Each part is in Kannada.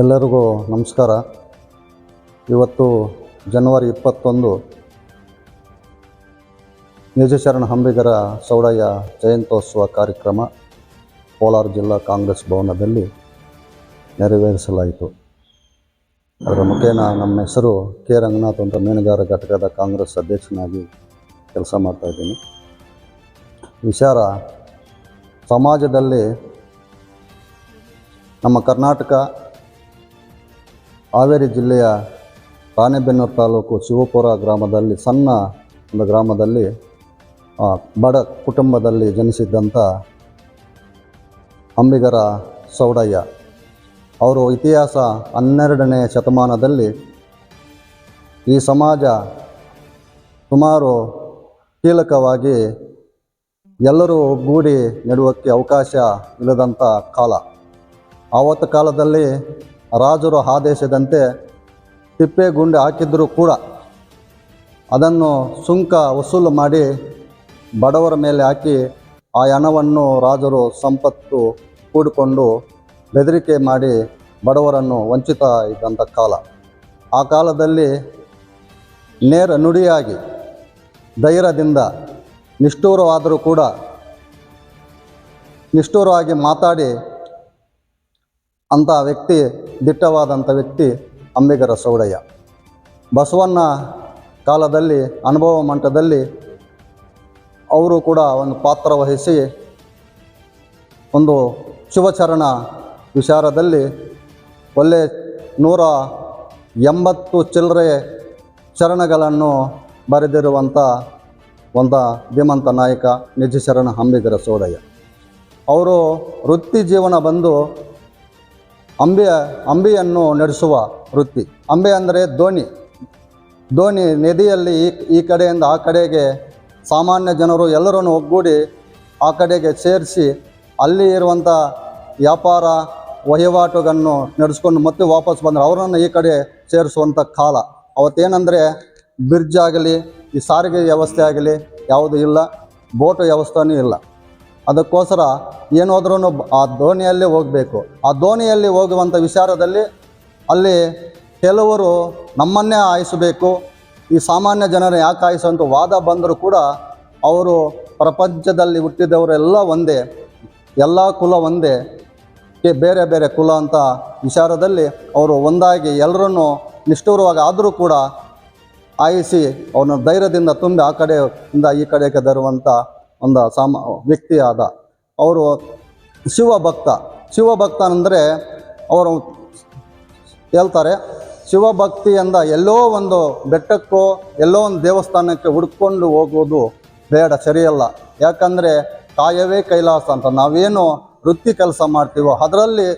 ಎಲ್ಲರಿಗೂ ನಮಸ್ಕಾರ. ಇವತ್ತು ಜನವರಿ ಇಪ್ಪತ್ತೊಂದು, ನಿಜಶರಣ ಹಂಬಿಗರ ಸೌಡಯ್ಯ ಜಯಂತೋತ್ಸವ ಕಾರ್ಯಕ್ರಮ ಕೋಲಾರ ಜಿಲ್ಲಾ ಕಾಂಗ್ರೆಸ್ ಭವನದಲ್ಲಿ ನೆರವೇರಿಸಲಾಯಿತು. ಅದರ ಮುಖೇನ ನಮ್ಮ ಹೆಸರು ಕೆ ರಂಗನಾಥ್ ಅಂತ ಮೀನುಗಾರ ಘಟಕದ ಕಾಂಗ್ರೆಸ್ ಅಧ್ಯಕ್ಷನಾಗಿ ಕೆಲಸ ಮಾಡ್ತಾಯಿದ್ದೀನಿ ವಿಚಾರ, ಸಮಾಜದಲ್ಲಿ ನಮ್ಮ ಕರ್ನಾಟಕ ಹಾವೇರಿ ಜಿಲ್ಲೆಯ ರಾಣೆಬೆನ್ನೂರು ತಾಲೂಕು ಶಿವಪುರ ಗ್ರಾಮದಲ್ಲಿ, ಸಣ್ಣ ಒಂದು ಗ್ರಾಮದಲ್ಲಿ ಬಡ ಕುಟುಂಬದಲ್ಲಿ ಜನಿಸಿದ್ದಂಥ ಅಂಬಿಗರ ಸೌಡಯ್ಯ. ಅವರು ಇತಿಹಾಸ ಹನ್ನೆರಡನೇ ಶತಮಾನದಲ್ಲಿ ಈ ಸಮಾಜ ಸುಮಾರು ಕೀಲಕವಾಗಿ ಎಲ್ಲರೂ ಒಗ್ಗೂಡಿ ನೆಡುವಕ್ಕೆ ಅವಕಾಶ ಇಲ್ಲದಂಥ ಕಾಲ. ಆವತ್ತು ಕಾಲದಲ್ಲಿ ರಾಜರು ಆದೇಶದಂತೆ ತಿಪ್ಪೆಗುಂಡಿ ಹಾಕಿದ್ದರೂ ಕೂಡ ಅದನ್ನು ಸುಂಕ ವಸೂಲು ಮಾಡಿ ಬಡವರ ಮೇಲೆ ಹಾಕಿ ಆ ಹಣವನ್ನು ರಾಜರು ಸಂಪತ್ತು ಕೂಡಿಕೊಂಡು ಬೆದರಿಕೆ ಮಾಡಿ ಬಡವರನ್ನು ವಂಚಿತ ಇದ್ದಂಥ ಕಾಲ. ಆ ಕಾಲದಲ್ಲಿ ನೇರ ನುಡಿಯಾಗಿ ಧೈರ್ಯದಿಂದ ನಿಷ್ಠೂರವಾದರೂ ಕೂಡ ನಿಷ್ಠೂರವಾಗಿ ಮಾತಾಡಿ ಅಂಥ ವ್ಯಕ್ತಿ ದಿಟ್ಟವಾದಂಥ ವ್ಯಕ್ತಿ ಅಂಬಿಗರ ಸೌಡಯ್ಯ. ಬಸವಣ್ಣ ಕಾಲದಲ್ಲಿ, ಅನುಭವ ಮಂಟದಲ್ಲಿ ಅವರು ಕೂಡ ಒಂದು ಪಾತ್ರ ವಹಿಸಿ ಒಂದು ಶಿವಚರಣ ವಿಚಾರದಲ್ಲಿ ಒಳ್ಳೆ ನೂರ ಎಂಬತ್ತು ಚಿಲ್ಲರೆ ಚರಣಗಳನ್ನು ಬರೆದಿರುವಂಥ ಒಂದು ಧೀಮಂತ ನಾಯಕ ನಿಜಶರಣ ಅಂಬಿಗರ ಸೋಡಯ್ಯ. ಅವರು ವೃತ್ತಿ ಜೀವನ ಬಂದು ಅಂಬೆ ಅಂಬಿಯನ್ನು ನಡೆಸುವ ವೃತ್ತಿ. ಅಂಬೆ ಅಂದರೆ ದೋಣಿ. ದೋಣಿ ನದಿಯಲ್ಲಿ ಈ ಈ ಕಡೆಯಿಂದ ಆ ಕಡೆಗೆ ಸಾಮಾನ್ಯ ಜನರು ಎಲ್ಲರನ್ನು ಒಗ್ಗೂಡಿ ಆ ಕಡೆಗೆ ಸೇರಿಸಿ ಅಲ್ಲಿ ಇರುವಂಥ ವ್ಯಾಪಾರ ವಹಿವಾಟುಗಳನ್ನು ನಡೆಸ್ಕೊಂಡು ಮತ್ತೆ ವಾಪಸ್ ಬಂದರೆ ಅವರನ್ನು ಈ ಕಡೆ ಸೇರಿಸುವಂಥ ಕಾಲ. ಅವತ್ತೇನೆಂದರೆ ಬ್ರಿಡ್ಜ್ ಆಗಲಿ, ಈ ಸಾರಿಗೆ ವ್ಯವಸ್ಥೆ ಆಗಲಿ ಯಾವುದೂ ಇಲ್ಲ, ಬೋಟು ವ್ಯವಸ್ಥೆನೂ ಇಲ್ಲ. ಅದಕ್ಕೋಸ್ಕರ ಏನಾದ್ರೂ ಆ ದೋಣಿಯಲ್ಲಿ ಹೋಗಬೇಕು. ಆ ದೋಣಿಯಲ್ಲಿ ಹೋಗುವಂಥ ವಿಚಾರದಲ್ಲಿ ಅಲ್ಲಿ ಕೆಲವರು ನಮ್ಮನ್ನೇ ಆಯಿಸಬೇಕು, ಈ ಸಾಮಾನ್ಯ ಜನರು ಯಾಕೆ ಆಯಿಸುವಂಥ ವಾದ ಬಂದರೂ ಕೂಡ ಅವರು ಪ್ರಪಂಚದಲ್ಲಿ ಹುಟ್ಟಿದವರೆಲ್ಲ ಒಂದೇ, ಎಲ್ಲ ಕುಲ ಒಂದೇ ಬೇರೆ ಬೇರೆ ಕುಲ ಅಂತ ವಿಚಾರದಲ್ಲಿ ಅವರು ಒಂದಾಗಿ ಎಲ್ಲರನ್ನೂ ನಿಷ್ಠೂರವಾಗಿ ಆದರೂ ಕೂಡ ಆಯಿಸಿ ಅವನ ಧೈರ್ಯದಿಂದ ತುಂಬಿ ಆ ಕಡೆಯಿಂದ ಈ ಕಡೆಗೆ ತರುವಂಥ ಒಂದು ಸಾಮ, ವ್ಯಕ್ತಿಯಾದ ಅವರು ಶಿವಭಕ್ತ. ಶಿವಭಕ್ತ ಅಂದರೆ ಅವರು ಹೇಳ್ತಾರೆ, ಶಿವಭಕ್ತಿ ಅಂದ ಎಲ್ಲೋ ಒಂದು ಬೆಟ್ಟಕ್ಕೋ, ಎಲ್ಲೋ ಒಂದು ದೇವಸ್ಥಾನಕ್ಕೆ ಹುಡ್ಕೊಂಡು ಹೋಗುವುದು ಬೇಡ, ಸರಿಯಲ್ಲ. ಯಾಕಂದರೆ ಕಾಯವೇ ಕೈಲಾಸ ಅಂತ. ನಾವೇನು ವೃತ್ತಿ ಕೆಲಸ ಮಾಡ್ತೀವೋ, ಅದರಲ್ಲಿ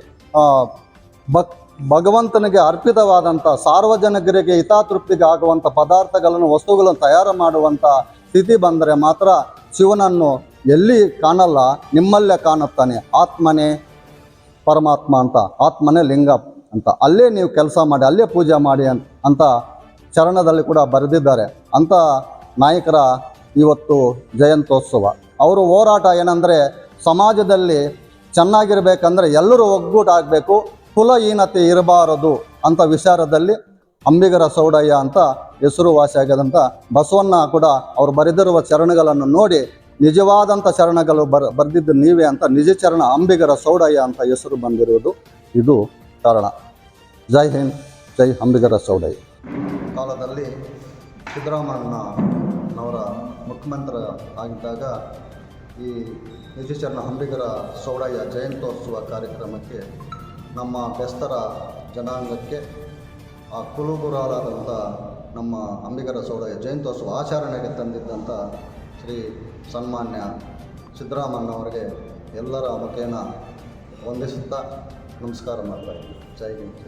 ಭಕ್, ಭಗವಂತನಿಗೆ ಅರ್ಪಿತವಾದಂಥ ಸಾರ್ವಜನಿಕರಿಗೆ ಹಿತಾತೃಪ್ತಿಗೆ ಆಗುವಂಥ ಪದಾರ್ಥಗಳನ್ನು, ವಸ್ತುಗಳನ್ನು ತಯಾರು ಮಾಡುವಂಥ ಸ್ಥಿತಿ ಬಂದರೆ ಮಾತ್ರ ಶಿವನನ್ನು ಎಲ್ಲಿ ಕಾಣಲ್ಲ, ನಿಮ್ಮಲ್ಲೇ ಕಾಣುತ್ತಾನೆ, ಆತ್ಮನೇ ಪರಮಾತ್ಮ ಅಂತ, ಆತ್ಮನೇ ಲಿಂಗ ಅಂತ. ಅಲ್ಲೇ ನೀವು ಕೆಲಸ ಮಾಡಿ, ಅಲ್ಲೇ ಪೂಜೆ ಮಾಡಿ ಅಂತ ಚರಣದಲ್ಲಿ ಕೂಡ ಬರೆದಿದ್ದಾರೆ. ಅಂತ ನಾಯಕರ ಇವತ್ತು ಜಯಂತೋತ್ಸವ ಅವರು ಹೋರಾಟ ಏನಂದರೆ, ಸಮಾಜದಲ್ಲಿ ಚೆನ್ನಾಗಿರಬೇಕಂದ್ರೆ ಎಲ್ಲರೂ ಒಗ್ಗೂಟಾಗಬೇಕು ಕುಲಹೀನತೆ ಇರಬಾರದು ಅಂತ ವಿಚಾರದಲ್ಲಿ ಅಂಬಿಗರ ಸೌಡಯ್ಯ ಅಂತ ಹೆಸರುವಾಸಿಯಾಗದಂಥ ಬಸವಣ್ಣ ಕೂಡ ಅವರು ಬರೆದಿರುವ ಚರಣಗಳನ್ನು ನೋಡಿ ನಿಜವಾದಂಥ ಚರಣಗಳು ಬರ್, ಬರೆದಿದ್ದು ನೀವೇ ಅಂತ ನಿಜ ಚರಣ ಅಂಬಿಗರ ಸೌಡಯ್ಯ ಅಂತ ಹೆಸರು ಬಂದಿರುವುದು. ಇದು ಕಾರಣ. ಜೈ ಹಿಂದ್, ಜೈ ಅಂಬಿಗರ ಸೌಡಯ್ಯ. ಕಾಲದಲ್ಲಿ ಸಿದ್ದರಾಮಣ್ಣನವರ ಮುಖ್ಯಮಂತ್ರಿ ಆಗಿದ್ದಾಗ ಈ ನಿಜಚರಣ ಅಂಬಿಗರ ಸೌಡಯ್ಯ ಜಯಂತೋತ್ಸವ ಕಾರ್ಯಕ್ರಮಕ್ಕೆ ನಮ್ಮ ಬೆಸ್ತರ ಜನಾಂಗಕ್ಕೆ ಆ ಕುಲುಗುರಾದಂಥ ನಮ್ಮ ಅಂಬಿಗರ ಸೌಡಯ್ಯ ಜಯಂತ್ಯೋತ್ಸವ ಆಚರಣೆಗೆ ತಂದಿದ್ದಂಥ ಶ್ರೀ ಸನ್ಮಾನ್ಯ ಸಿದ್ದರಾಮಣ್ಣವರಿಗೆ ಎಲ್ಲರ ಮುಖೇನ ವಂದಿಸುತ್ತಾ ನಮಸ್ಕಾರ ಮಾಡ್ತಾ ಇದ್ದೀನಿ. ಜೈ ಹಿಂದ್.